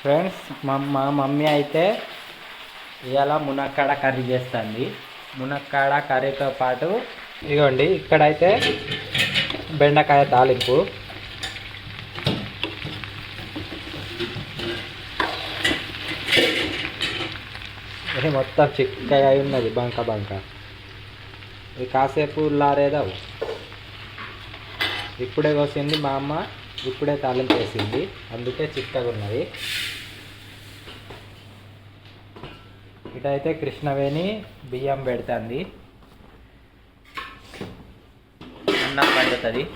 Friends మా మా mummy అయితే ఇవాళ మునక్కాడ కర్రీ చేస్తుంది. మునక్కాడ కర్రీతో పాటు ఇదిగోండి ఇక్కడైతే బెండకాయ తాలింపు. ఇది మొత్తం చిక్కగా అయి ఉన్నది బంక బంక. ఇది కాసేపు లారేదావు ఇప్పుడే కోసింది మా అమ్మ. ఇప్పుడే తాలింపు వేసింది అందుకే చిక్కగా ఉన్నది. ఇటైతే కృష్ణవేణి బియ్యం పెడుతుంది. అన్నం పండుతుంది.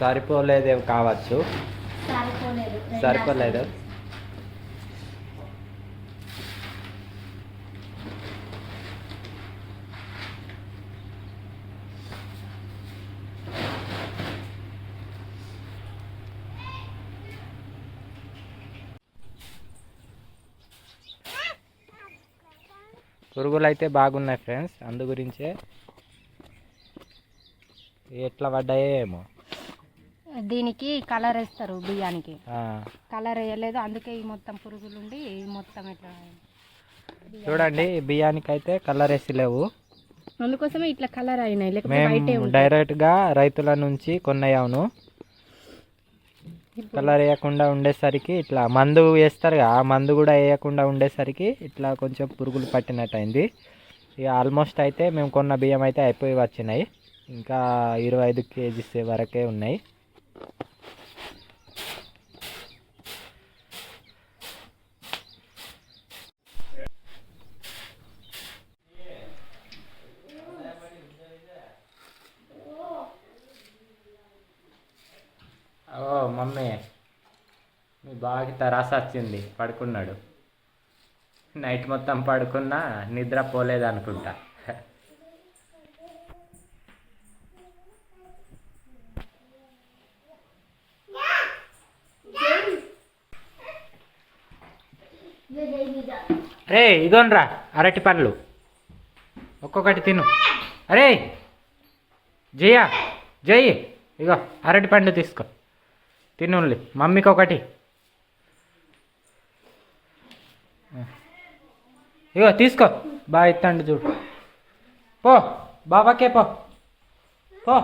సరిపోలేదేం కావచ్చు. సరిపోలేదు. పురుగులు అయితే బాగున్నాయి ఫ్రెండ్స్. అందు గురించే ఎట్లా పడ్డాయో ఏమో. దీనికి కలర్ వేస్తారు బియ్యానికి. కలర్ వేయలేదు అందుకే ఈ మొత్తం పురుగులు ఉండి మొత్తం ఇట్లా చూడండి బియ్యానికి అయితే కలర్ వేసి లేవు. అందుకోసమే ఇట్లా కలర్ అయినాయి లేకపోతే ఉంటాయి. డైరెక్ట్గా రైతుల నుంచి కొన్నాయాను కలర్ వేయకుండా ఉండేసరికి ఇట్లా మందు వేస్తారు ఆ మందు కూడా వేయకుండా ఉండేసరికి ఇట్లా కొంచెం పురుగులు పట్టినట్టు అయింది ఇక ఆల్మోస్ట్ అయితే మేము కొన్న బియ్యం అయితే అయిపోయి వచ్చినాయి. ఇంకా ఇరవై ఐదు కేజీస్ వరకే ఉన్నాయి ఓ మమ్మీ మీ బాగా తరాస వచ్చింది పడుకున్నాడు. నైట్ మొత్తం పడుకున్నా నిద్ర పోలేదు అనుకుంటా రే ఇగోన్రా అరటి పండ్లు. ఒక్కొక్కటి తిను. అరే జయ జయి ఇగో అరటి పండు తీసుకో. తినులే మమ్మీకి ఒకటి ఇగో తీసుకో. బాగా ఇత్తండి చూడు. పో బాబాకే పో. పో.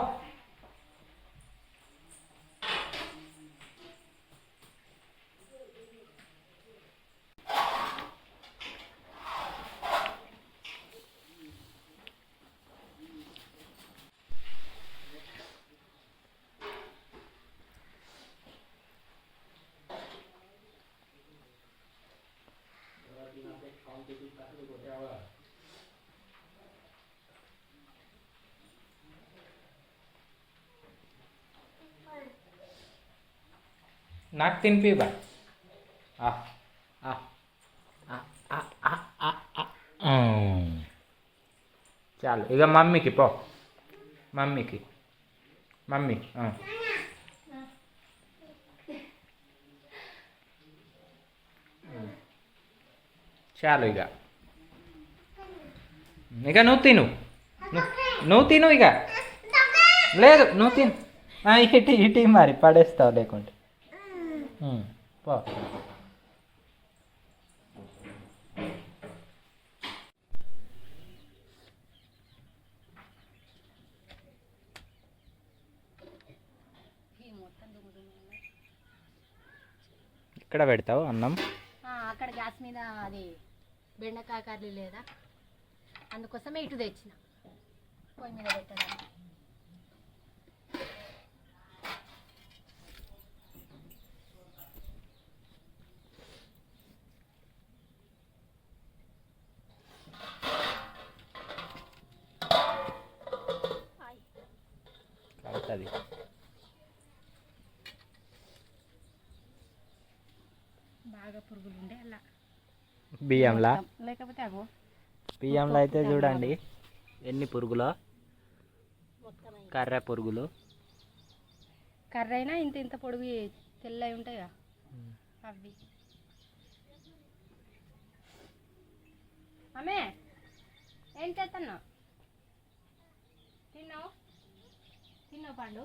నాకు తినిపి బా ఆ, ఆ, ఆ, ఆ, ఆ, ఆ, ఆ. ఉమ్. చాలు ఇక మమ్మీకి పో మమ్మీకి మమ్మీ ఆ. ఉమ్. చాలు ఇక. ఇక నువ్వు తిను. నువ్వు తిను ఇక. లేదు నువ్వు తిను. ఇటు ఇటు మరి పడేస్తావు లేకుంటే. పో. ఇక్కడ పెడతావు అన్నం? అక్కడ గ్యాస్ మీద అది బెండకాయ కర్రీ లేదా? అందుకోసమే ఇటు తెచ్చిన. పొయ్యి మీద పెట్టడానికి కలుతుంది బాగా పురుగులు ఉండే అలా. బియ్యంలా? బియ్యంలో అయితే చూడండి. ఎన్ని పురుగులో? కర్ర పురుగులు. కర్రీ అయినా ఇంత ఇంత పొడివి తెల్లవి ఉంటాయిగా? అవి అమ్మే ఏం చేస్తున్నావు తిన్నావు? తిన్నావు పండు?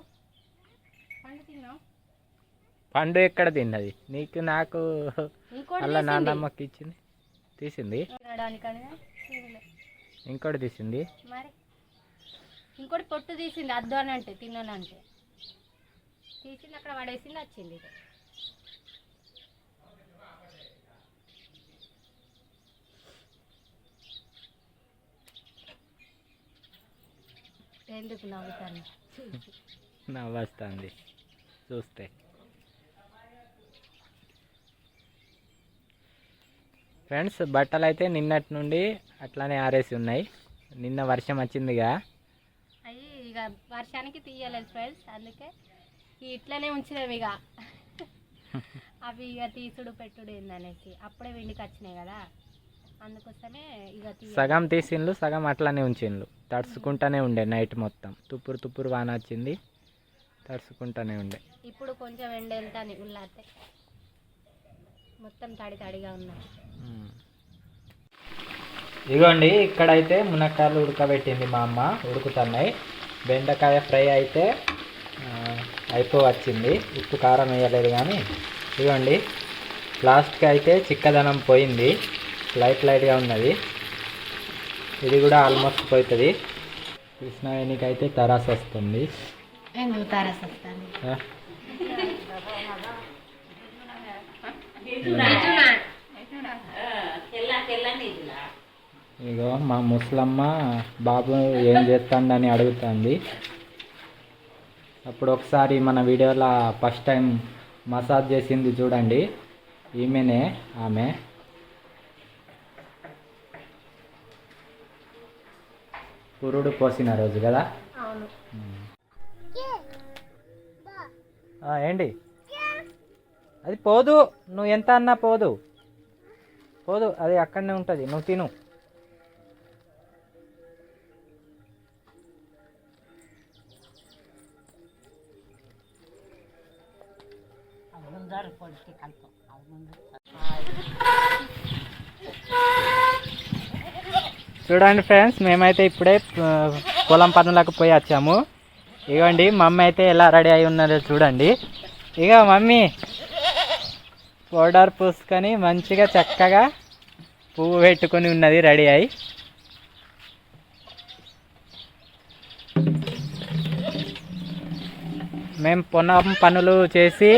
పండు తిన్నావు? పండు ఎక్కడ తిన్నది? నీకు నాకు అలా. నాన్నమ్మకి ఇచ్చింది? తీసింది. ఇంకోటి తీసింది? మరి? ఇంకోటి పొట్టు తీసింది అద్దు అని అంటే తిన్నానంటే తీసింది అక్కడ పడేసింది వచ్చింది. ఎందుకు నవ్వుతాను? నవ్వస్తుంది. చూస్తే. ఫ్రెండ్స్ బట్టలు అయితే నిన్నటి నుండి అట్లానే ఆరేసి ఉన్నాయి. నిన్న వర్షం వచ్చిందిగా. అవి ఇక వర్షానికి తీయలేదు ఫ్రెండ్స్ అందుకే ఇట్లనే ఉంచినాం ఇక అవి ఇక తీసుడు పెట్టుడు ఏందనేసి అప్పుడే వెండికి వచ్చినాయి కదా. అందుకోసమే ఇక సగం తీసిండ్లు సగం అట్లానే ఉంచిండ్లు. తడుచుకుంటానే ఉండే నైట్ మొత్తం. తుప్పురు తుప్పురు వాన వచ్చింది తడుచుకుంటానే ఉండే. ఇప్పుడు కొంచెం ఎండ వెళ్తాను ఉల్లాతే మొత్తం తడి తడిగా ఉన్నాయి మ్మ్. ఇదిగోండి ఇక్కడైతే మునక్కాయలు ఉడకబెట్టింది మా అమ్మ ఉడుకుతున్నాయి. బెండకాయ ఫ్రై అయితే అయిపో వచ్చింది ఉప్పు కారం వేయలేదు కానీ. ఇదిగోండి లాస్ట్కి అయితే చిక్కదనం పోయింది. లైట్ లైట్గా ఉన్నది. ఇది కూడా ఆల్మోస్ట్ పోతుంది. కృష్ణవేణికి అయితే తరాస్ వస్తుంది ఎందుకు తారస్ వస్తాను ఇగో మా ముసలమ్మ బాబు ఏం చేస్తాడని అడుగుతుంది. అప్పుడు ఒకసారి మన వీడియోలో ఫస్ట్ టైం మసాజ్ చేసింది చూడండి. ఈమెనే ఆమె. పురుడు పోసిన రోజు కదా? అవును. ఆ, ఏంటి? అది పోదు. నువ్వు ఎంత అన్నా పోదు. పోదు. అది అక్కడనే ఉంటుంది. నువ్వు తిను. చూడండి ఫ్రెండ్స్ మేమైతే ఇప్పుడే పొలం పనులకు పోయి వచ్చాము. ఇగోండి మమ్మీ అయితే ఎలా రెడీ అయి ఉన్నదో చూడండి. ఇక మమ్మీ. పౌడర్ పూసుకొని మంచిగా చక్కగా పువ్వు పెట్టుకొని ఉన్నది రెడీ అయి. మేము పొలం పనులు చేసి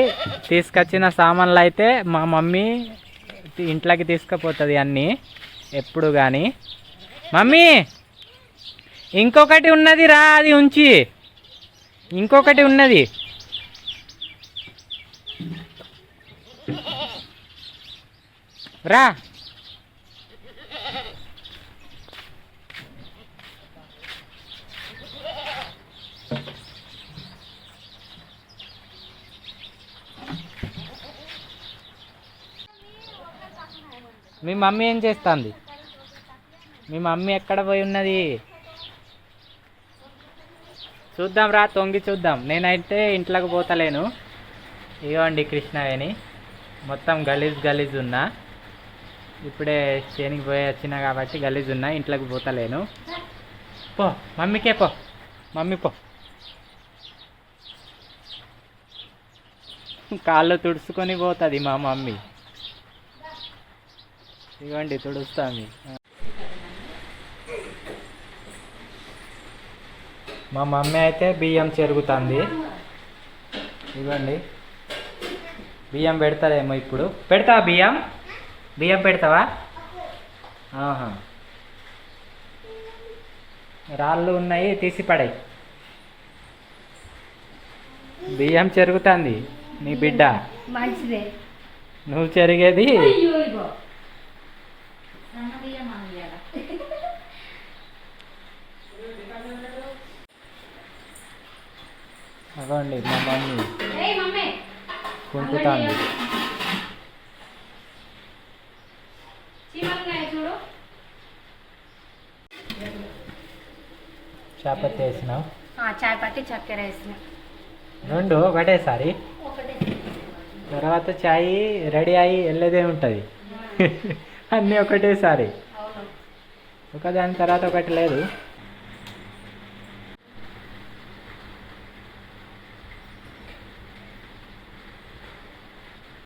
తీసుకొచ్చిన సామాన్లు అయితే మా మమ్మీ ఇంట్లోకి తీసుకుపోతుంది అన్నీ ఎప్పుడు కానీ మమ్మీ ఇంకొకటి ఉన్నది రా అది ఉంచి. ఇంకొకటి ఉన్నది. రా. మీ మమ్మీ ఏం చేస్తుంది? మీ మమ్మీ ఎక్కడ పోయి ఉన్నది? చూద్దాం రా తొంగి చూద్దాం. నేనైతే ఇంట్లోకి పోతలేను. ఇగోండి కృష్ణవేణి. మొత్తం గలీజ్ గలీజ్ ఉన్నా. ఇప్పుడే చేనికి పోయి వచ్చినా కాబట్టి గలీజ్ ఉన్నా ఇంట్లోకి పోతలేను పో మమ్మీకే పో. మమ్మీ పో. కాళ్ళు తుడుచుకొని పోతుంది మా మమ్మీ. ఇవ్వండి తుడుస్తుంది. మా మమ్మీ అయితే బియ్యం చెరుగుతుంది. ఇవ్వండి బియ్యం పెడతారేమో ఇప్పుడు. పెడతా బియ్యం. బియ్యం పెడతావా? ఆహా. రాళ్ళు ఉన్నాయి తీసి పడాయి. బియ్యం చెరుగుతుంది నీ బిడ్డ. మంచిదే. నువ్వు చెరిగేది? అవ్వండి మా మమ్మీ. ఏయ్ చాపత్తి వేసినావు? చాయ్ పట్టి చక్కెర వేసిన. రెండు ఒకటేసారి ఒకటే. తర్వాత చాయ్ రెడీ అయ్యి వెళ్ళేదే ఉంటుంది. అన్నీ ఒకటేసారి ఒకదాని తర్వాత ఒకటి లేదు.